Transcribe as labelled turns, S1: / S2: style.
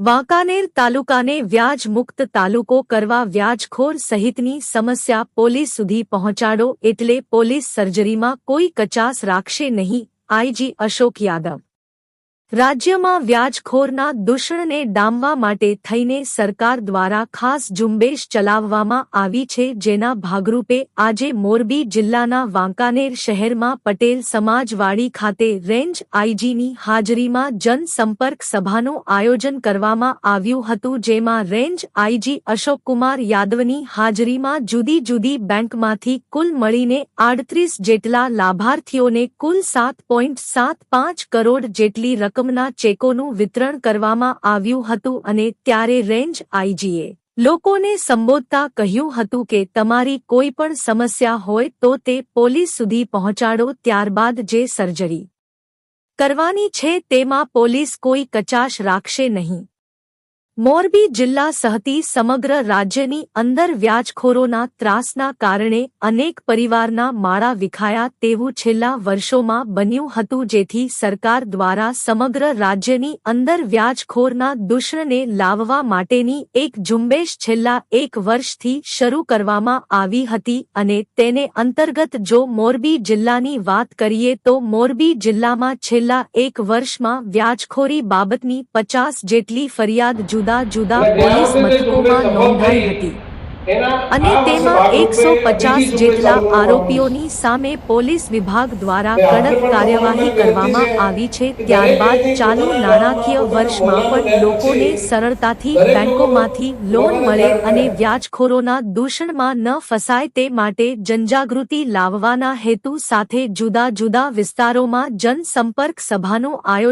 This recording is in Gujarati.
S1: વાંકાનેર તાલુકાને વ્યાજ મુક્ત તાલુકો કરવા વ્યાજખોર સહિતની સમસ્યા પોલીસ સુધી પહોંચાડો એટલે પોલીસ સર્જરીમાં કોઈ કચાસ રાખશે નહીં. આઈજી અશોક યાદવ રાજ્યમાં વ્યાજખોરના દૂષણને ડામવા માટે થઈને સરકાર દ્વારા ખાસ ઝુંબેશ ચલાવવામાં આવી છે, જેના ભાગરૂપે આજે મોરબી જિલ્લાના વાંકાનેર શહેરમાં પટેલ સમાજવાડી ખાતે રેન્જ આઈજીની હાજરીમાં જનસંપર્ક સભાનું આયોજન કરવામાં આવ્યું હતું, જેમાં રેન્જ આઈજી અશોકકુમાર યાદવની હાજરીમાં જુદી જુદી બેંકમાંથી કુલ મળીને આડત્રીસ જેટલા લાભાર્થીઓને કુલ સાત પોઈન્ટ સાત પાંચ કરોડ જેટલી રકમના ચેકોનું વિતરણ કરવામાં આવ્યું હતું અને ત્યારે રેન્જ આઈજીએ લોકોને સંબોધતા કહ્યું હતું કે તમારી કોઈ પણ સમસ્યા હોય તો તે પોલીસ સુધી પહોંચાડો ત્યારબાદ જે સર્જરી કરવાની છે તેમાં પોલીસ કોઈ કચાશ રાખશે નહીં. મોરબી જિલ્લા સહતી સમગ્ર રાજ્યની અંદર વ્યાજખોરોના ત્રાસના કારણે અનેક પરિવારના માળા વિખાયા તેવું છેલ્લા વર્ષોમાં બન્યું હતું જેથી સરકાર દ્વારા સમગ્ર રાજ્યની અંદર વ્યાજખોરના દૂષણને લાવવા માટેની એક ઝુંબેશ છેલ્લા એક વર્ષથી શરૂ કરવામાં આવી હતી અને તેને અંતર્ગત જો મોરબી જિલ્લાની વાત કરીએ તો મોરબી જિલ્લામાં છેલ્લા એક વર્ષમાં વ્યાજખોરી બાબતની પચાસ જેટલી ફરિયાદ જુદા જુદા પોલીસ મથકોમાં નોંધાઈ હતી. અને તેમાં એકસો પચાસ જેટલા આરોપીઓની સામે પોલીસ વિભાગ દ્વારા કડક કાર્યવાહી કરવામાં આવી છે. ત્યારબાદ ચાલુ નાણાકીય વર્ષમાં પણ લોકોને સરળતાથી બેંકોમાંથી લોન મળે અને વ્યાજખોરોના દૂષણમાં ન ફસાય તે માટે જનજાગૃતિ લાવવાના હેતુ સાથે જુદા જુદા વિસ્તારોમાં જનસંપર્ક સભાનું આયોજન